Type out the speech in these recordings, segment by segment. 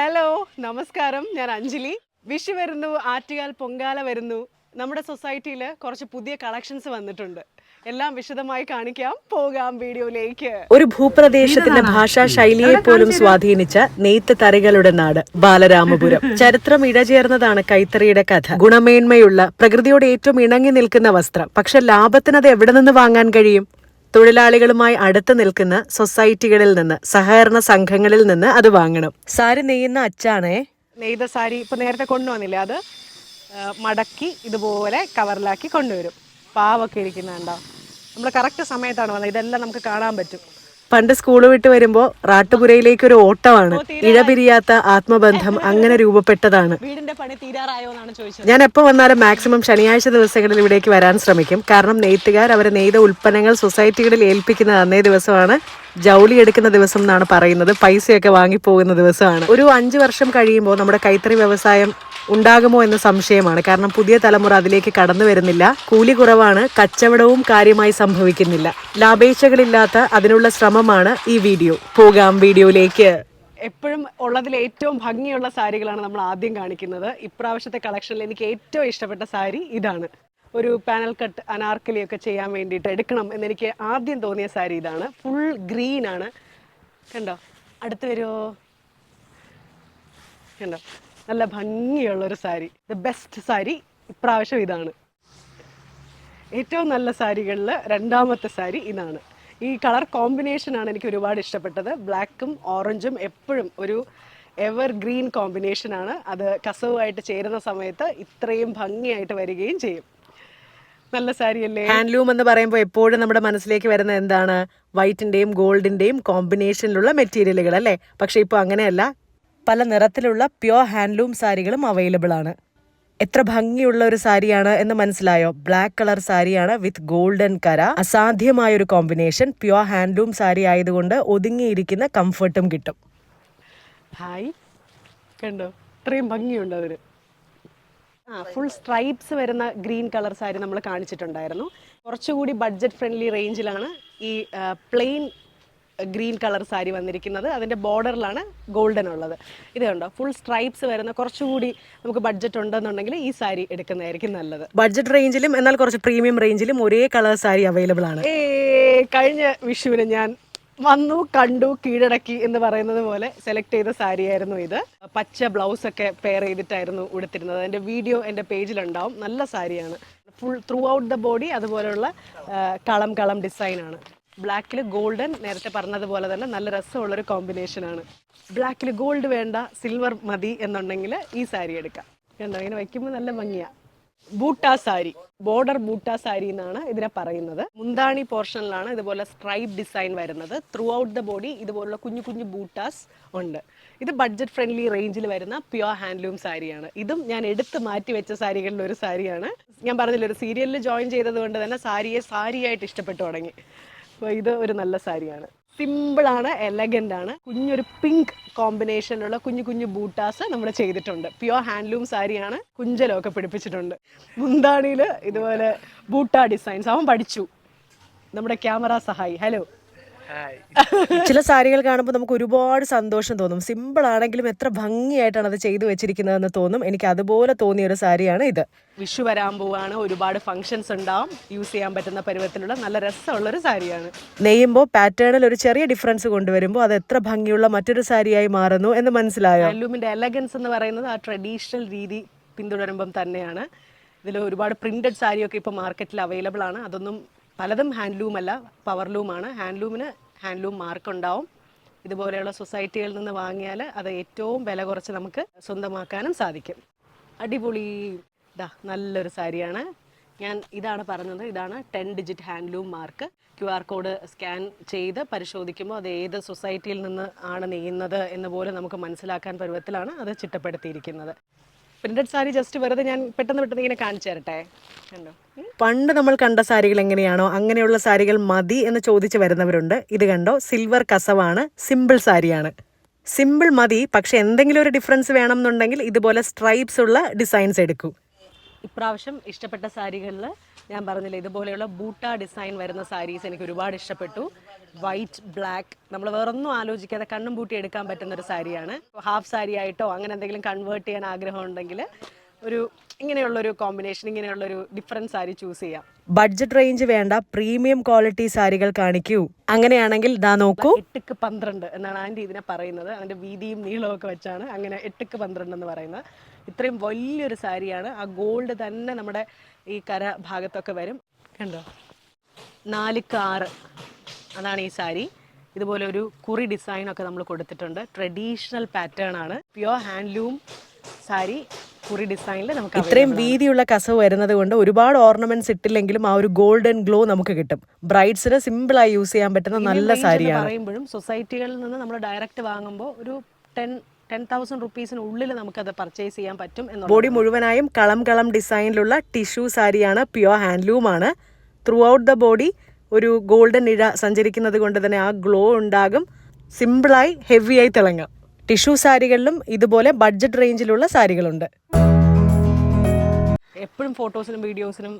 Hello നമസ്കാരം. ഞാൻ അഞ്ജലി. വിഷു വരുന്നു ആറ്റുകാൽ പൊങ്കാല വരുന്നു. നമ്മുടെ സൊസൈറ്റിയിൽ കുറച്ച് പുതിയ കളക്ഷൻസ് വന്നിട്ടുണ്ട്. എല്ലാം വിശദമായി കാണിക്കാം. പോകാം വീഡിയോയിലേക്ക്. ഒരു ഭൂപ്രദേശത്തിന്റെ ഭാഷാ ശൈലിയെ പോലും സ്വാധീനിച്ച നെയ്ത്ത് തറികളുടെ നാട് ബാലരാമപുരം. ചരിത്രം ഇഴചേർന്നതാണ് കൈത്തറിയുടെ കഥ. ഗുണമേന്മയുള്ള പ്രകൃതിയോട് ഏറ്റവും ഇണങ്ങി നിൽക്കുന്ന വസ്ത്രം. പക്ഷെ ലാഭത്തിന് അത് എവിടെ നിന്ന് വാങ്ങാൻ കഴിയും? തൊഴിലാളികളുമായി അടുത്ത് നിൽക്കുന്ന സൊസൈറ്റികളിൽ നിന്ന് സഹകരണ സംഘങ്ങളിൽ നിന്ന് അത് വാങ്ങണം. സാരി നെയ്യുന്ന അച്ചാണേ? നെയ്ത സാരി ഇപ്പൊ നേരത്തെ കൊണ്ടുവന്നില്ലേ അത്? മടക്കി ഇതുപോലെ കവറിലാക്കി കൊണ്ടുവരും. പാവൊക്കെ ഇരിക്കുന്നുണ്ടോ? നമ്മൾ കറക്റ്റ് സമയത്താണ് വന്നത്. ഇതെല്ലാം നമുക്ക് കാണാൻ പറ്റും. പണ്ട് സ്കൂൾ വിട്ട് വരുമ്പോ റാട്ടുപുരയിലേക്ക് ഒരു ഓട്ടമാണ് ഇഴപിരിയാത്ത ആത്മബന്ധം അങ്ങനെ രൂപപ്പെട്ടതാണ്. ഞാൻ എപ്പോ വന്നാലും മാക്സിമം ശനിയാഴ്ച ദിവസങ്ങളിൽ ഇവിടേക്ക് വരാൻ ശ്രമിക്കും. കാരണം നെയ്ത്തുകാർ അവരെ നെയ്ത ഉൽപ്പന്നങ്ങൾ സൊസൈറ്റികളിൽ ഏൽപ്പിക്കുന്ന അന്നേ ദിവസമാണ്. ജൗളി എടുക്കുന്ന ദിവസം എന്നാണ് പറയുന്നത്. പൈസയൊക്കെ വാങ്ങിപ്പോകുന്ന ദിവസമാണ്. ഒരു അഞ്ച് വർഷം കഴിയുമ്പോൾ നമ്മുടെ കൈത്തറി വ്യവസായം ഉണ്ടാകുമോ എന്ന സംശയമാണ്. കാരണം പുതിയ തലമുറ അതിലേക്ക് കടന്നു വരുന്നില്ല. കൂലി കുറവാണ് കച്ചവടവും കാര്യമായി സംഭവിക്കുന്നില്ല. ലാഭേച്ഛകളില്ലാത്ത അതിനുള്ള ശ്രമമാണ് ഈ വീഡിയോ. പോകാം വീഡിയോയിലേക്ക്. എപ്പോഴും ഉള്ളതിൽ ഏറ്റവും ഭംഗിയുള്ള സാരികളാണ് നമ്മൾ ആദ്യം കാണിക്കുന്നത്. ഇപ്രാവശ്യത്തെ കളക്ഷനിൽ എനിക്ക് ഏറ്റവും ഇഷ്ടപ്പെട്ട സാരി ഇതാണ്. ഒരു പാനൽ കട്ട് അനാർക്കലി ഒക്കെ ചെയ്യാൻ വേണ്ടിയിട്ട് എടുക്കണം എന്നെനിക്ക് ആദ്യം തോന്നിയ സാരി ഇതാണ്. ഫുൾ ഗ്രീൻ ആണ്. കണ്ടോ? അടുത്ത് വരുമോ കണ്ടോ? നല്ല ഭംഗിയുള്ളൊരു സാരി. ദ ബെസ്റ്റ് സാരി ഇപ്രാവശ്യം ഇതാണ്. ഏറ്റവും നല്ല സാരികളിൽ രണ്ടാമത്തെ സാരി ഇതാണ്. ഈ കളർ കോമ്പിനേഷനാണ് എനിക്ക് ഒരുപാട് ഇഷ്ടപ്പെട്ടത്. ബ്ലാക്കും ഓറഞ്ചും എപ്പോഴും ഒരു എവർ ഗ്രീൻ കോമ്പിനേഷനാണ് അത് കസവുമായിട്ട് ചേരുന്ന സമയത്ത് ഇത്രയും ഭംഗിയായിട്ട് വരികയും ചെയ്യും. നല്ല സാരി അല്ലേ ഹാൻഡ്ലൂം എന്ന് പറയുമ്പോൾ എപ്പോഴും നമ്മുടെ മനസ്സിലേക്ക് വരുന്ന എന്താണ്? വൈറ്റിന്റെയും ഗോൾഡിന്റെയും കോമ്പിനേഷനിലുള്ള മെറ്റീരിയലുകൾ അല്ലേ പക്ഷെ ഇപ്പോൾ അങ്ങനെയല്ല. പല നിറത്തിലുള്ള പ്യോർ ഹാൻഡ്ലൂം സാരികളും അവൈലബിൾ ആണ്. എത്ര ഭംഗിയുള്ള ഒരു സാരിയാണ് എന്ന് മനസ്സിലായോ? ബ്ലാക്ക് കളർ സാരിയാണ് വിത്ത് ഗോൾഡൻ കര. അസാധ്യമായ ഒരു കോമ്പിനേഷൻ പ്യോർ ഹാൻഡ്ലൂം സാരി ആയതുകൊണ്ട് ഒതുങ്ങിയിരിക്കുന്ന കംഫർട്ടും കിട്ടും. ഹായ് കണ്ടോ? ഇത്രയും ഭംഗിയുണ്ട് അതിന്. ആ ഫുൾ സ്ട്രൈപ്സ് വരുന്ന ഗ്രീൻ കളർ സാരി നമ്മൾ കാണിച്ചിട്ടുണ്ടായിരുന്നു. കുറച്ചുകൂടി ബഡ്ജറ്റ് ഫ്രണ്ട്ലി റേഞ്ചിലാണ് ഈ പ്ലെയിൻ ഗ്രീൻ കളർ സാരി വന്നിരിക്കുന്നത്. അതിന്റെ ബോർഡറിലാണ് ഗോൾഡൻ ഉള്ളത്. ഇത് കണ്ടോ? ഫുൾ സ്ട്രൈപ്സ് വരുന്ന കുറച്ചുകൂടി നമുക്ക് ബഡ്ജറ്റ് ഉണ്ടെന്നുണ്ടെങ്കിൽ ഈ സാരി എടുക്കുന്നതായിരിക്കും നല്ലത്. ബഡ്ജറ്റ് റേഞ്ചിലും എന്നാൽ കുറച്ച് പ്രീമിയം റേഞ്ചിലും ഒരേ കളർ സാരി അവൈലബിൾ ആണ്. ഏ കഴിഞ്ഞ വിഷുവിന് ഞാൻ വന്നു കണ്ടു കീഴടക്കി എന്ന് പറയുന്നത് പോലെ സെലക്ട് ചെയ്ത സാരിയായിരുന്നു ഇത്. പച്ച ബ്ലൗസ് ഒക്കെ പെയർ ചെയ്തിട്ടായിരുന്നു ഉടുത്തിരുന്നത്. അതിന്റെ വീഡിയോ എന്റെ പേജിലുണ്ടാവും. നല്ല സാരിയാണ്. Full throughout the body അതുപോലെയുള്ള കളം കളം ഡിസൈനാണ് ബ്ലാക്കിൽ ഗോൾഡൻ നേരത്തെ പറഞ്ഞതുപോലെ തന്നെ നല്ല രസമുള്ളൊരു കോമ്പിനേഷനാണ്. ബ്ലാക്കിൽ ഗോൾഡ് വേണ്ട സിൽവർ മതി എന്നുണ്ടെങ്കിൽ ഈ സാരി എടുക്കാം. കണ്ടോ ഇങ്ങനെ വയ്ക്കുമ്പോൾ നല്ല ഭംഗിയാണ് ബൂട്ടാ സാരി ബോർഡർ ബൂട്ടാ സാരി എന്നാണ് ഇതിനെ പറയുന്നത്. മുന്താണി പോർഷനിലാണ് ഇതുപോലെ സ്ട്രൈപ്പ് ഡിസൈൻ വരുന്നത്. ത്രൂ ഔട്ട് ദ ബോഡി ഇതുപോലുള്ള കുഞ്ഞു കുഞ്ഞു ബൂട്ടാസ് ഉണ്ട്. ഇത് ബഡ്ജറ്റ് ഫ്രണ്ട്ലി റേഞ്ചിൽ വരുന്ന പ്യുവർ ഹാൻഡ്ലൂം സാരിയാണ്. ഇതും ഞാൻ എടുത്ത് മാറ്റി വെച്ച സാരികളിൽ ഒരു സാരിയാണ്. ഞാൻ പറഞ്ഞില്ല ഒരു സീരിയലിൽ ജോയിൻ ചെയ്തത് കൊണ്ട് തന്നെ സാരിയെ സാരിയായിട്ട് ഇഷ്ടപ്പെട്ടു തുടങ്ങി. അപ്പോൾ ഇത് ഒരു നല്ല സാരിയാണ്. സിമ്പിളാണ് എലഗന്റ് ആണ്. കുഞ്ഞൊരു പിങ്ക് കോമ്പിനേഷനിലുള്ള കുഞ്ഞു കുഞ്ഞു ബൂട്ടാസ് നമ്മൾ ചെയ്തിട്ടുണ്ട്. പ്യുവർ ഹാൻഡ്ലൂം സാരിയാണ് കുഞ്ചലൊക്കെ പിടിപ്പിച്ചിട്ടുണ്ട്. മുന്താണിയിൽ ഇതുപോലെ ബൂട്ടാ ഡിസൈൻസ് അവൻ പഠിച്ചു. നമ്മുടെ ക്യാമറ സഹായി. ഹലോ ചില സാരികൾ കാണുമ്പോൾ നമുക്ക് ഒരുപാട് സന്തോഷം തോന്നും. സിമ്പിൾ ആണെങ്കിലും എത്ര ഭംഗിയായിട്ടാണ് അത് ചെയ്തു വെച്ചിരിക്കുന്നതെന്ന് തോന്നും. എനിക്ക് അതുപോലെ തോന്നിയ ഒരു സാരിയാണ് ഇത്. വിഷു വരാൻ പോവാണ്. ഒരുപാട് ഫംഗ്ഷൻസ് ഉണ്ടാവും. യൂസ് ചെയ്യാൻ പറ്റുന്ന പരുവത്തിലുള്ള നല്ല രസമുള്ള ഒരു സാരിയാണ്. നെയ്യുമ്പോൾ പാറ്റേണിൽ ഒരു ചെറിയ ഡിഫറൻസ് കൊണ്ടുവരുമ്പോൾ അത് എത്ര ഭംഗിയുള്ള മറ്റൊരു സാരിയായി മാറുന്നു എന്ന് മനസ്സിലായോ? അല്ലൂമിന്റെ എലഗൻസ് എന്ന് പറയുന്നത് ആ ട്രഡീഷണൽ രീതി പിന്തുടരുമ്പം തന്നെയാണ്. ഇതിൽ ഒരുപാട് പ്രിന്റഡ് സാരിയൊക്കെ ഇപ്പോൾ മാർക്കറ്റിൽ അവൈലബിൾ ആണ്. അതൊന്നും പലതും ഹാൻഡ്ലൂം അല്ല പവർലൂമാണ് ഹാൻഡ്ലൂമിന് ഹാൻഡ്ലൂം മാർക്ക് ഉണ്ടാവും ഇതുപോലെയുള്ള സൊസൈറ്റികളിൽ നിന്ന് വാങ്ങിയാൽ അത് ഏറ്റവും വില കുറച്ച് നമുക്ക് സ്വന്തമാക്കാനും സാധിക്കും. അടിപൊളി ഇതാ നല്ലൊരു സാരിയാണ്. ഞാൻ ഇതാണ് പറഞ്ഞത് ഇതാണ് ten digit handloom mark. Q R code scan ചെയ്ത് പരിശോധിക്കുമ്പോൾ അത് ഏത് സൊസൈറ്റിയിൽ നിന്ന് ആണ് നെയ്യുന്നത് എന്ന് പോലും നമുക്ക് മനസ്സിലാക്കാൻ പരുവത്തിലാണ് അത് ചിട്ടപ്പെടുത്തിയിരിക്കുന്നത്. പ്രിന്റഡ് സാരി ജസ്റ്റ് വെറുതെ ഞാൻ പെട്ടെന്ന് പെട്ടെന്ന് ഇങ്ങനെ കാണിച്ചു തരട്ടെ. പണ്ട് നമ്മൾ കണ്ട സാരികൾ എങ്ങനെയാണോ അങ്ങനെയുള്ള സാരികൾ മതി എന്ന് ചോദിച്ചു വരുന്നവരുണ്ട്. ഇത് കണ്ടോ? സിൽവർ കസവാണ് സിമ്പിൾ സാരിയാണ്. സിമ്പിൾ മതി പക്ഷെ എന്തെങ്കിലും ഒരു ഡിഫറൻസ് വേണം എന്നുണ്ടെങ്കിൽ ഇതുപോലെ സ്ട്രൈപ്സ് ഉള്ള ഡിസൈൻസ് എടുക്കൂ. ഇപ്രാവശ്യം ഇഷ്ടപ്പെട്ട സാരികളിൽ ഞാൻ പറഞ്ഞില്ല ഇതുപോലെയുള്ള ബൂട്ട ഡിസൈൻ വരുന്ന സാരീസ് എനിക്ക് ഒരുപാട് ഇഷ്ടപ്പെട്ടു. വൈറ്റ് ബ്ലാക്ക് നമ്മൾ വേറൊന്നും ആലോചിക്കാതെ കണ്ണും പൂട്ടി എടുക്കാൻ പറ്റുന്ന ഒരു സാരിയാണ്. ഹാഫ് സാരി ആയിട്ടോ അങ്ങനെ എന്തെങ്കിലും കൺവേർട്ട് ചെയ്യാൻ ആഗ്രഹം ഉണ്ടെങ്കിൽ ഒരു ഇങ്ങനെയുള്ളൊരു കോമ്പിനേഷൻ ഇങ്ങനെയുള്ള ഒരു ഡിഫറൻസ് സാരി ചൂസ് ചെയ്യാം. ബഡ്ജറ്റ് റേഞ്ച് വേണ്ട പ്രീമിയം ക്വാളിറ്റി സാരികൾ കാണിക്കൂ. അങ്ങനെയാണെങ്കിൽ ദാ നോക്കൂ. എട്ടുക്ക് പന്ത്രണ്ട് എന്നാണ് ആന്റി ഇതിനെ പറയുന്നത്. അതിന്റെ വീതിയും നീളവും ഒക്കെ വെച്ചാണ് അങ്ങനെ എട്ടുക്ക് പന്ത്രണ്ട് എന്ന് പറയുന്നത്. ഇത്രയും വലിയൊരു സാരിയാണ്. ആ ഗോൾഡ് തന്നെ നമ്മുടെ ഈ കര ഭാഗത്തൊക്കെ വരും. കണ്ടോ? നാലിക്ക് ആറ് അതാണ് ഈ സാരി. ഇതുപോലെ ഒരു കുറി ഡിസൈൻ ഒക്കെ നമ്മൾ കൊടുത്തിട്ടുണ്ട്. ട്രഡീഷണൽ പാറ്റേൺ ആണ്. പ്യുവർ ഹാൻഡ്ലൂം സാരി കുറി ഡിസൈനിൽ നമുക്ക് ഇത്രയും വീതിയുള്ള കസവ് വരുന്നത് കൊണ്ട് ഒരുപാട് ഓർണമെന്റ്സ് ഇട്ടില്ലെങ്കിലും ആ ഒരു ഗോൾഡൻ ഗ്ലോ നമുക്ക് കിട്ടും. ബ്രൈഡ്സിന് സിമ്പിൾ ആയി യൂസ് ചെയ്യാൻ പറ്റുന്ന നല്ല സാരിയാണ്. പറയുമ്പോഴും സൊസൈറ്റികളിൽ നിന്ന് നമ്മൾ ഡയറക്റ്റ് വാങ്ങുമ്പോൾ ഒരു ടെൻ ടെൻ തൗസൻഡ് റുപ്പീസിന് ഉള്ളിൽ നമുക്കത് പർച്ചേസ് ചെയ്യാൻ പറ്റും ബോഡി മുഴുവനായും കളം കളം ഡിസൈനിലുള്ള ടിഷ്യൂ സാരിയാണ് പ്യുവർ ഹാൻഡ്ലൂം ആണ്. ത്രൂ ഔട്ട് ദ ബോഡി ഒരു ഗോൾഡൻ ഇഴ സഞ്ചരിക്കുന്നത് കൊണ്ട് തന്നെ ആ ഗ്ലോ ഉണ്ടാകും. സിമ്പിളായി ഹെവിയായി തിളങ്ങാം. ടിഷ്യൂ സാരികളിലും ഇതുപോലെ ബഡ്ജറ്റ് റേഞ്ചിലുള്ള സാരികളുണ്ട്. എപ്പോഴും ഫോട്ടോസിനും വീഡിയോസിനും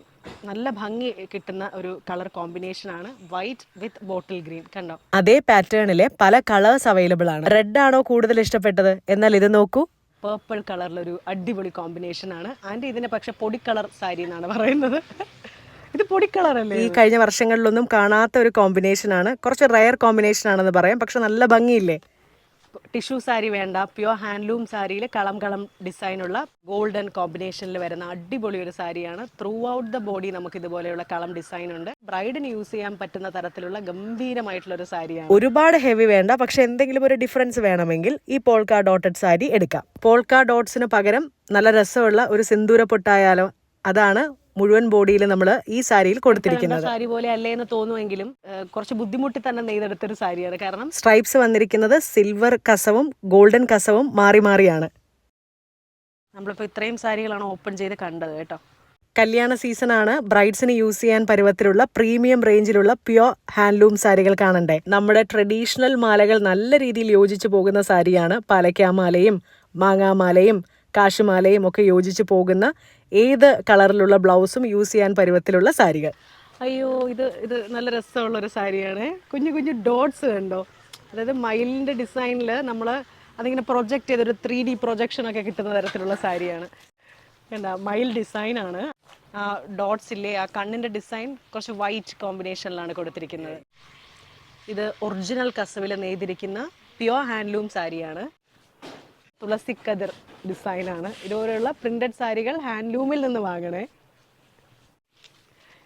നല്ല ഭംഗി കിട്ടുന്ന ഒരു കളർ കോമ്പിനേഷൻ ആണ് വൈറ്റ് വിത്ത് ബോട്ടിൽ ഗ്രീൻ. കണ്ടോ? അതേ പാറ്റേണിലെ പല കളേഴ്സ് അവൈലബിൾ ആണ്. റെഡ് ആണോ കൂടുതൽ ഇഷ്ടപ്പെട്ടത്? എന്നാൽ ഇത് നോക്കൂ. പേർപ്പിൾ കളറിലൊരു അടിപൊളി കോമ്പിനേഷൻ ആണ്. ആൻഡ് ഇതിനെ പക്ഷെ പൊടി കളർ സാരി എന്നാണ് പറയുന്നത്. ഇത് പൊടി കളർ അല്ലേ? ഈ കഴിഞ്ഞ വർഷങ്ങളിലൊന്നും കാണാത്ത ഒരു കോമ്പിനേഷൻ ആണ്. കുറച്ച് റയർ കോമ്പിനേഷൻ ആണെന്ന് പറയാം. പക്ഷെ നല്ല ഭംഗിയില്ലേ? ടിഷ്യൂ സാരി വേണ്ട പ്യുവർ ഹാൻഡ്ലൂം സാരിയിൽ കളം കളം ഡിസൈനുള്ള ഗോൾഡൻ കോമ്പിനേഷനിൽ വരുന്ന അടിപൊളി ഒരു സാരിയാണ്. ത്രൂ ഔട്ട് ദ ബോഡി നമുക്ക് ഇതുപോലെയുള്ള കളം ഡിസൈൻ ഉണ്ട്. ബ്രൈഡിന് യൂസ് ചെയ്യാൻ പറ്റുന്ന തരത്തിലുള്ള ഗംഭീരമായിട്ടുള്ള ഒരു സാരിയാണ്. ഒരുപാട് ഹെവി വേണ്ട പക്ഷെ എന്തെങ്കിലും ഒരു ഡിഫറൻസ് വേണമെങ്കിൽ ഈ പോൾക്ക ഡോട്ടഡ് സാരി എടുക്കാം. പോൾക്ക ഡോട്ട്സിന് പകരം നല്ല രസമുള്ള ഒരു സിന്ദൂര പൊട്ടായാലോ അതാണ് മുഴുവൻ ബോഡിയിൽ നമ്മൾ ഈ സാരിയിൽ കൊടുത്തിരിക്കുന്നത്. സാരി പോലെ അല്ലേ എന്ന് തോന്നുമെങ്കിലും കുറച്ച് ബുദ്ധിമുട്ടി തന്നെ നെയ്തെടുത്തൊരു സാരിയാണ്. കാരണം സ്ട്രൈപ്സ് വന്നിരിക്കുന്നത് സിൽവർ കസവും ഗോൾഡൻ കസവും മാറി മാറിയാണ്. നമ്മളിപ്പോൾ ഇത്രയും സാരികളാണ് ഓപ്പൺ ചെയ്ത് കണ്ടത് കേട്ടോ. കല്യാണ സീസൺ ആണ്. ബ്രൈഡ്സിന് യൂസ് ചെയ്യാൻ പരുവത്തിലുള്ള പ്രീമിയം റേഞ്ചിലുള്ള പ്യുവർ ഹാൻഡ്ലൂം സാരികൾ കാണണ്ടേ? നമ്മുടെ ട്രഡീഷണൽ മാലകൾ നല്ല രീതിയിൽ യോജിച്ചു പോകുന്ന സാരിയാണ്. പാലക്കാമാലയും മാങ്ങാമാലയും കാശുമാലയും ഒക്കെ യോജിച്ചു പോകുന്ന ഏത് കളറിലുള്ള ബ്ലൗസും യൂസ് ചെയ്യാൻ പരുവത്തിലുള്ള സാരികൾ? അയ്യോ ഇത് ഇത് നല്ല രസമുള്ള ഒരു സാരിയാണ്. കുഞ്ഞു കുഞ്ഞു ഡോട്ട്സ് കണ്ടോ? അതായത് മയിലിന്റെ ഡിസൈനിൽ നമ്മൾ അതിങ്ങനെ പ്രൊജക്റ്റ് ചെയ്തൊരു ത്രീ ഡി പ്രൊജക്ഷൻ ഒക്കെ കിട്ടുന്ന തരത്തിലുള്ള സാരിയാണ്. കണ്ട മയിൽ ഡിസൈനാണ്. ആ ഡോട്ട്സ് ഇല്ലേ ആ കണ്ണിന്റെ ഡിസൈൻ കുറച്ച് വൈറ്റ് കോമ്പിനേഷനിലാണ് കൊടുത്തിരിക്കുന്നത്. ഇത് ഒറിജിനൽ കസവിൽ നെയ്തിരിക്കുന്ന പ്യുവർ ഹാൻഡ്ലൂം സാരിയാണ്. തുളസിക്കതിർ ഡിസൈനാണ്. ഇതുപോലെയുള്ള പ്രിന്റഡ് സാരികൾ ഹാൻഡ്ലൂമിൽ നിന്ന് വാങ്ങണേ.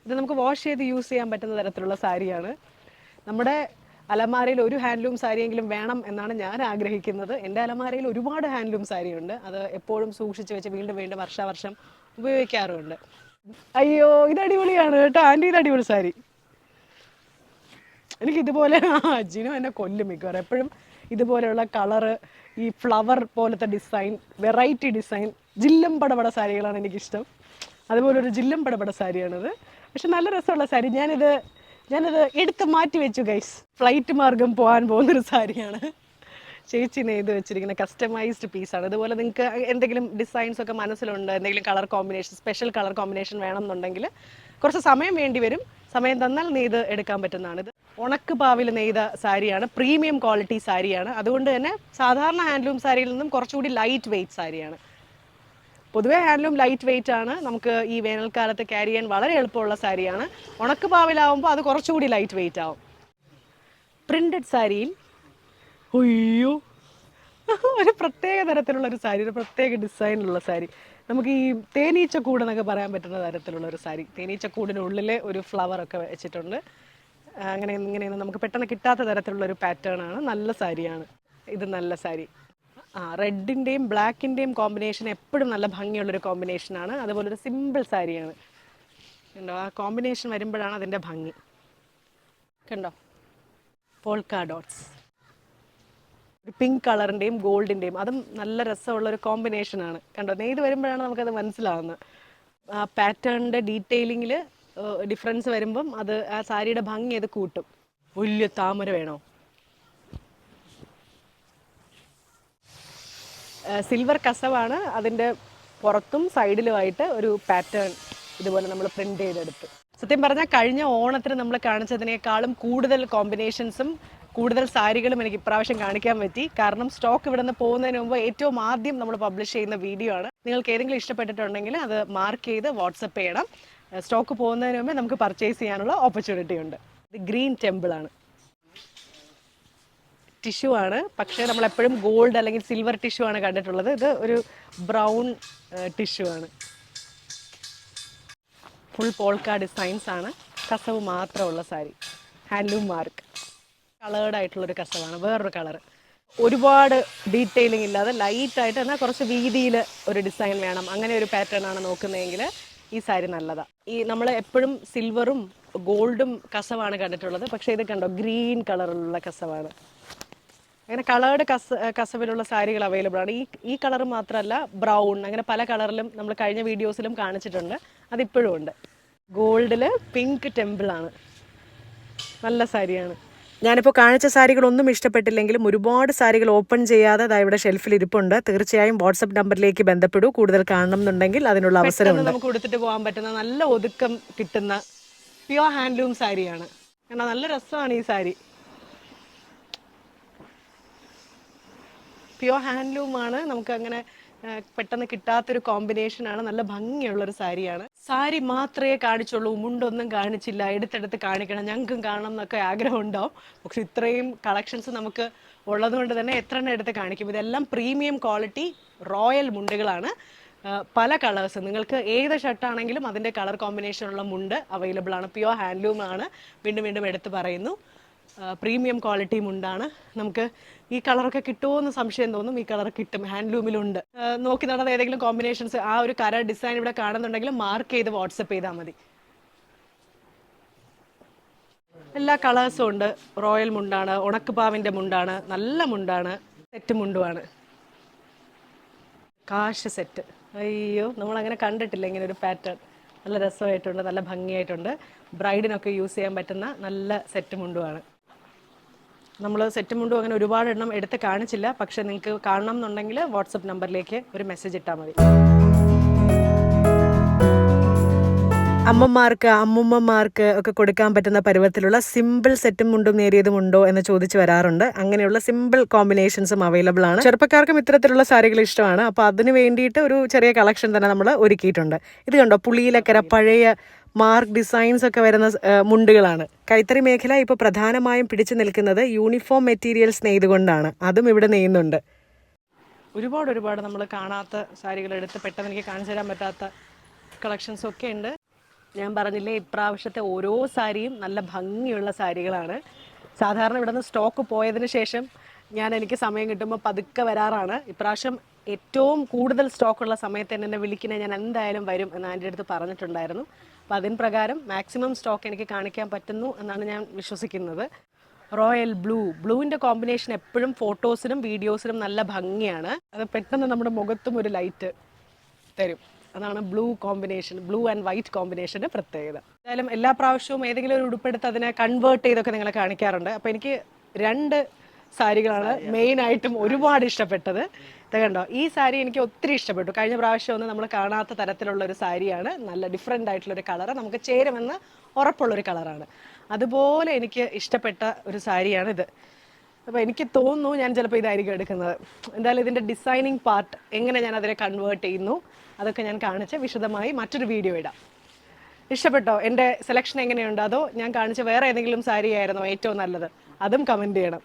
ഇത് നമുക്ക് വാഷ് ചെയ്ത് യൂസ് ചെയ്യാൻ പറ്റുന്ന തരത്തിലുള്ള സാരിയാണ്. നമ്മുടെ അലമാരയിൽ ഒരു ഹാൻഡ്ലൂം സാരിയെങ്കിലും വേണം എന്നാണ് ഞാൻ ആഗ്രഹിക്കുന്നത്. എന്റെ അലമാരയിൽ ഒരുപാട് ഹാൻഡ്ലൂം സാരിയുണ്ട്. അത് എപ്പോഴും സൂക്ഷിച്ച് വെച്ച് വീണ്ടും വീണ്ടും വർഷാവർഷം ഉപയോഗിക്കാറുമുണ്ട്. അയ്യോ ഇത് അടിപൊളിയാണ് കേട്ടോ. ആന്റി ഇത് അടിപൊളി സാരി. എനിക്കിതുപോലെ ആ അജിനും എന്നെ കൊല്ലും മിക്കവാറും. എപ്പോഴും ഇതുപോലെയുള്ള കളറ് ഈ ഫ്ലവർ പോലത്തെ ഡിസൈൻ വെറൈറ്റി ഡിസൈൻ ജില്ലം പടപട സാരികളാണ് എനിക്കിഷ്ടം. അതുപോലെ ഒരു ജില്ലം പടപട സാരിയാണിത്. പക്ഷെ നല്ല രസമുള്ള സാരി. ഞാനിത് ഞാനത് എടുത്ത് മാറ്റി വെച്ചു ഗൈസ് ഫ്ലൈറ്റ് മാർഗം പോകാൻ പോകുന്നൊരു സാരിയാണ്. ചേച്ചി നെയ്ത് വെച്ചിരിക്കുന്ന കസ്റ്റമൈസ്ഡ് പീസാണ് ഇതുപോലെ നിങ്ങൾക്ക് എന്തെങ്കിലും ഡിസൈൻസ് ഒക്കെ മനസ്സിലുണ്ട് എന്തെങ്കിലും colour combination special colour combination വേണമെന്നുണ്ടെങ്കിൽ കുറച്ച് സമയം വേണ്ടി വരും. സമയം തന്നാൽ നെയ്ത് എടുക്കാൻ പറ്റുന്നതാണ് ഇത് ഉണക്ക് പാവിൽ നെയ്ത സാരിയാണ്. പ്രീമിയം ക്വാളിറ്റി സാരിയാണ്. അതുകൊണ്ട് തന്നെ സാധാരണ ഹാൻഡ്ലൂം സാരിയിൽ നിന്നും കുറച്ചുകൂടി ലൈറ്റ് വെയ്റ്റ് സാരിയാണ്. പൊതുവേ ഹാൻഡ്ലൂം ലൈറ്റ് വെയിറ്റ് ആണ്. നമുക്ക് ഈ വേനൽക്കാലത്ത് ക്യാരി ചെയ്യാൻ വളരെ എളുപ്പമുള്ള സാരിയാണ്. ഉണക്ക് പാവിലാവുമ്പോൾ അത് കുറച്ചുകൂടി ലൈറ്റ് വെയിറ്റ് ആവും. പ്രിന്റഡ് സാരിയിൽ അയ്യോ. ഒരു പ്രത്യേക തരത്തിലുള്ള ഒരു സാരി ഒരു പ്രത്യേക ഡിസൈനുള്ള സാരി. നമുക്ക് ഈ തേനീച്ചക്കൂട് എന്നൊക്കെ പറയാൻ പറ്റുന്ന തരത്തിലുള്ള ഒരു സാരി. തേനീച്ചക്കൂടിനുള്ളിൽ ഒരു ഫ്ലവർ ഒക്കെ വെച്ചിട്ടുണ്ട്. അങ്ങനെ ഇങ്ങനെയൊന്നും നമുക്ക് പെട്ടെന്ന് കിട്ടാത്ത തരത്തിലുള്ള ഒരു പാറ്റേൺ ആണ്. നല്ല സാരിയാണ്. ഇത് നല്ല സാരി. ആ റെഡിന്റെയും ബ്ലാക്കിന്റെയും കോമ്പിനേഷൻ എപ്പോഴും നല്ല ഭംഗിയുള്ളൊരു കോമ്പിനേഷനാണ് അതുപോലെ ഒരു സിമ്പിൾ സാരിയാണ്. കണ്ടോ? ആ കോമ്പിനേഷൻ വരുമ്പോഴാണ് അതിന്റെ ഭംഗി. കണ്ടോ? പോൾക്ക ഡോട്ട്സ് പിങ്ക് കളറിന്റെയും ഗോൾഡിന്റെയും അതും നല്ല രസമുള്ള ഒരു കോമ്പിനേഷനാണ്. കണ്ടോ? നെയ്ത് വരുമ്പോഴാണ് നമുക്കത് മനസ്സിലാവുന്നത്. ആ പാറ്റേണിന്റെ ഡീറ്റെയിലിങ്ങിൽ ഡിഫറൻസ് വരുമ്പം അത് ആ സാരിയുടെ ഭംഗി അത് കൂട്ടും. വലിയ താമര വേണോ? സിൽവർ കസവാണ് അതിന്റെ പുറത്തും സൈഡിലുമായിട്ട് ഒരു പാറ്റേൺ ഇതുപോലെ നമ്മൾ പ്രിന്റ് ചെയ്തെടുത്തു. സത്യം പറഞ്ഞാൽ കഴിഞ്ഞ ഓണത്തിന് നമ്മൾ കാണിച്ചതിനേക്കാളും കൂടുതൽ കോമ്പിനേഷൻസും കൂടുതൽ സാരികളും എനിക്ക് ഇപ്രാവശ്യം കാണിക്കാൻ പറ്റി. കാരണം സ്റ്റോക്ക് ഇവിടെ നിന്ന് പോകുന്നതിന് മുമ്പ് ഏറ്റവും ആദ്യം നമ്മൾ പബ്ലിഷ് ചെയ്യുന്ന വീഡിയോ ആണ്. നിങ്ങൾക്ക് ഏതെങ്കിലും ഇഷ്ടപ്പെട്ടിട്ടുണ്ടെങ്കിൽ അത് മാർക്ക് ചെയ്ത് വാട്സപ്പ് ചെയ്യണം. സ്റ്റോക്ക് പോകുന്നതിന് മുമ്പേ നമുക്ക് പർച്ചേസ് ചെയ്യാനുള്ള ഓപ്പർച്യൂണിറ്റി ഉണ്ട്. ഇത് ഗ്രീൻ ടെമ്പിൾ ആണ്. ടിഷ്യൂ ആണ്. പക്ഷേ നമ്മൾ എപ്പോഴും ഗോൾഡ് അല്ലെങ്കിൽ സിൽവർ ടിഷ്യൂ ആണ് കണ്ടിട്ടുള്ളത്. ഇത് ഒരു ബ്രൗൺ ടിഷ്യൂ ആണ്. ഫുൾ പോൾക്ക ഡിസൈൻസ് ആണ്. കസവ് മാത്രമുള്ള സാരി. ഹാൻഡ്ലൂം മാർക്ക് കളേർഡ് ആയിട്ടുള്ളൊരു കസവാണ് വേറൊരു കളർ ഒരുപാട് ഡീറ്റെയിലിംഗ് ഇല്ലാതെ ലൈറ്റ് ആയിട്ട് എന്നാൽ കുറച്ച് വീതിയിൽ ഒരു ഡിസൈൻ വേണം. അങ്ങനെ ഒരു പാറ്റേൺ ആണ് നോക്കുന്നതെങ്കിൽ ഈ സാരി നല്ലതാണ് ഈ നമ്മൾ എപ്പോഴും സിൽവറും ഗോൾഡും കസവാണ് കണ്ടിട്ടുള്ളത്. പക്ഷേ ഇത് കണ്ടോ ഗ്രീൻ കളറിലുള്ള കസവാണ്. അങ്ങനെ കളേർഡ് കസ കസവിലുള്ള സാരികൾ അവൈലബിൾ ആണ്. ഈ ഈ കളർ മാത്രമല്ല ബ്രൗൺ അങ്ങനെ പല കളറിലും നമ്മൾ കഴിഞ്ഞ വീഡിയോസിലും കാണിച്ചിട്ടുണ്ട്. അതിപ്പോഴും ഉണ്ട്. ഗോൾഡിൽ പിങ്ക് ടെമ്പിൾ ആണ്. നല്ല സാരിയാണ്. ഞാനിപ്പോൾ കാണിച്ച സാരികളൊന്നും ഇഷ്ടപ്പെട്ടില്ലെങ്കിലും ഒരുപാട് സാരികൾ ഓപ്പൺ ചെയ്യാതെ ദാ ഇവിടെ ഷെൽഫിൽ ഇരിപ്പുണ്ട്. തീർച്ചയായും വാട്സപ്പ് നമ്പറിലേക്ക് ബന്ധപ്പെടൂ. കൂടുതൽ കാണണം എന്നുണ്ടെങ്കിൽ അതിനുള്ള അവസരം നമുക്ക് കൊടുത്തിട്ട് പോകാൻ പറ്റുന്ന നല്ല ഒതുക്കം കിട്ടുന്ന പ്യുവർ ഹാൻഡ്ലൂം സാരിയാണ്. കാരണം നല്ല രസമാണ് ഈ സാരി. പ്യുവർ ഹാൻഡ്ലൂമാണ് നമുക്ക് അങ്ങനെ പെട്ടെന്ന് കിട്ടാത്തൊരു കോമ്പിനേഷൻ ആണ്. നല്ല ഭംഗിയുള്ള ഒരു സാരിയാണ്. സാരി മാത്രമേ കാണിച്ചുള്ളൂ. മുണ്ടൊന്നും കാണിച്ചില്ല. എടുത്തെടുത്ത് കാണിക്കണം. ഞങ്ങൾക്കും കാണണം എന്നൊക്കെ ആഗ്രഹം ഉണ്ടാവും പക്ഷെ ഇത്രയും കളക്ഷൻസ് നമുക്ക് ഉള്ളതുകൊണ്ട് തന്നെ എത്ര എണ്ണം എടുത്ത് കാണിക്കും? ഇതെല്ലാം പ്രീമിയം ക്വാളിറ്റി റോയൽ മുണ്ടുകളാണ്. പല കളേഴ്സ് നിങ്ങൾക്ക് ഏത് ഷർട്ടാണെങ്കിലും അതിന്റെ കളർ കോമ്പിനേഷനുള്ള മുണ്ട് അവൈലബിൾ ആണ്. പ്യുവർ ഹാൻഡ്ലൂം ആണ്. വീണ്ടും വീണ്ടും എടുത്ത് പറയുന്നു. പ്രീമിയം ക്വാളിറ്റി മുണ്ടാണ്. നമുക്ക് ഈ കളറൊക്കെ കിട്ടുമോ എന്ന് സംശയം തോന്നും. ഈ കളർ കിട്ടും. ഹാൻഡ്ലൂമിലുണ്ട് നോക്കി നടന്ന ഏതെങ്കിലും കോമ്പിനേഷൻസ് ആ ഒരു കര ഡിസൈൻ ഇവിടെ കാണുന്നുണ്ടെങ്കിൽ മാർക്ക് ചെയ്ത് വാട്സപ്പ് ചെയ്താൽ മതി. എല്ലാ കളേഴ്സും ഉണ്ട്. റോയൽ മുണ്ടാണ് ഉണക്കുപാവിന്റെ മുണ്ടാണ് നല്ല മുണ്ടാണ് സെറ്റ് മുണ്ടുമാണ്. കാശ് സെറ്റ് അയ്യോ നമ്മൾ അങ്ങനെ കണ്ടിട്ടില്ല ഇങ്ങനെ ഒരു പാറ്റേൺ നല്ല രസമായിട്ടുണ്ട് നല്ല ഭംഗിയായിട്ടുണ്ട്. ബ്രൈഡിനൊക്കെ യൂസ് ചെയ്യാൻ പറ്റുന്ന നല്ല സെറ്റ് മുണ്ടുമാണ്. നമ്മൾ സെറ്റ് മുണ്ടും അങ്ങനെ ഒരുപാട് എണ്ണം എടുത്ത് കാണിച്ചില്ല. പക്ഷെ നിങ്ങൾക്ക് കാണണം എന്നുണ്ടെങ്കിൽ വാട്സപ്പ് നമ്പറിലേക്ക് ഒരു മെസ്സേജ് ഇട്ടാൽ മതി. അമ്മമാർക്ക് അമ്മുമ്മമാർക്ക് ഒക്കെ കൊടുക്കാൻ പറ്റുന്ന പരുവത്തിലുള്ള സിമ്പിൾ സെറ്റും മുണ്ടും നേരിയതും ഉണ്ടോ എന്ന് ചോദിച്ചു വരാറുണ്ട്. അങ്ങനെയുള്ള സിമ്പിൾ കോമ്പിനേഷൻസും അവൈലബിൾ ആണ്. ചെറുപ്പക്കാർക്കും ഇത്തരത്തിലുള്ള സാരികൾ ഇഷ്ടമാണ്. അപ്പോൾ അതിന് വേണ്ടിയിട്ട് ഒരു ചെറിയ കളക്ഷൻ തന്നെ നമ്മൾ ഒരുക്കിയിട്ടുണ്ട്. ഇത് കണ്ടോ? പുളിയിലക്കര പഴയ മാർക്ക് ഡിസൈൻസ് ഒക്കെ വരുന്ന മുണ്ടുകളാണ്. കൈത്തറി മേഖല ഇപ്പോൾ പ്രധാനമായും പിടിച്ചു നിൽക്കുന്നത് യൂണിഫോം മെറ്റീരിയൽസ് നെയ്തുകൊണ്ടാണ് അതും ഇവിടെ നെയ്യുന്നുണ്ട്. ഒരുപാട് ഒരുപാട് നമ്മൾ കാണാത്ത സാരികൾ എടുത്ത് പെട്ടെന്ന് എനിക്ക് കാണിച്ചു തരാൻ പറ്റാത്ത കളക്ഷൻസ് ഒക്കെ ഉണ്ട്. ഞാൻ പറഞ്ഞില്ലേ ഇപ്രാവശ്യത്തെ ഓരോ സാരിയും നല്ല ഭംഗിയുള്ള സാരികളാണ്. സാധാരണ ഇവിടെ നിന്ന് സ്റ്റോക്ക് പോയതിന് ശേഷം ഞാൻ എനിക്ക് സമയം കിട്ടുമ്പോൾ പതുക്കെ വരാറാണ്. ഇപ്രാവശ്യം ഏറ്റവും കൂടുതൽ സ്റ്റോക്കുള്ള സമയത്ത് തന്നെ എന്നെ വിളിക്കണേ ഞാൻ എന്തായാലും വരും എന്ന് ആന്റെ അടുത്ത് പറഞ്ഞിട്ടുണ്ടായിരുന്നു. അപ്പോൾ അതിന് പ്രകാരം മാക്സിമം സ്റ്റോക്ക് എനിക്ക് കാണിക്കാൻ പറ്റുന്നു എന്നാണ് ഞാൻ വിശ്വസിക്കുന്നത്. റോയൽ ബ്ലൂ ബ്ലൂവിന്റെ കോമ്പിനേഷൻ എപ്പോഴും ഫോട്ടോസിനും വീഡിയോസിനും നല്ല ഭംഗിയാണ്. അത് പെട്ടെന്ന് നമ്മുടെ മുഖത്തും ഒരു ലൈറ്റ് തരും. അതാണ് blue combination blue and white കോമ്പിനേഷന്റെ പ്രത്യേകത. എന്തായാലും എല്ലാ പ്രാവശ്യവും ഏതെങ്കിലും ഒരു ഉടുപ്പെടുത്ത് അതിനെ കൺവേർട്ട് ചെയ്തൊക്കെ നിങ്ങളെ കാണിക്കാറുണ്ട്. അപ്പോൾ എനിക്ക് രണ്ട് സാരികളാണ് മെയിൻ ആയിട്ടും ഒരുപാട് ഇഷ്ടപ്പെട്ടത്. കണ്ടോ ഈ സാരി എനിക്ക് ഒത്തിരി ഇഷ്ടപ്പെട്ടു. കഴിഞ്ഞ പ്രാവശ്യം ഒന്നും നമ്മൾ കാണാത്ത തരത്തിലുള്ള ഒരു സാരിയാണ്. നല്ല ഡിഫറെന്റ് ആയിട്ടുള്ള ഒരു കളർ നമുക്ക് ചേരുമെന്ന് ഉറപ്പുള്ളൊരു കളറാണ് അതുപോലെ എനിക്ക് ഇഷ്ടപ്പെട്ട ഒരു സാരിയാണിത് അപ്പോൾ എനിക്ക് തോന്നുന്നു ഞാൻ ചിലപ്പോൾ ഇതായിരിക്കും എടുക്കുന്നത്. എന്തായാലും ഇതിന്റെ ഡിസൈനിങ് പാർട്ട് എങ്ങനെ ഞാൻ അതിനെ കൺവേർട്ട് ചെയ്യുന്നു അതൊക്കെ ഞാൻ കാണിച്ച് വിശദമായി മറ്റൊരു വീഡിയോ ഇടാം. ഇഷ്ടപ്പെട്ടോ? എന്റെ സെലക്ഷൻ എങ്ങനെയുണ്ട്? അതോ ഞാൻ കാണിച്ച വേറെ ഏതെങ്കിലും സാരി ആയിരുന്നോ ഏറ്റവും നല്ലത്? അതും കമന്റ് ചെയ്യണം.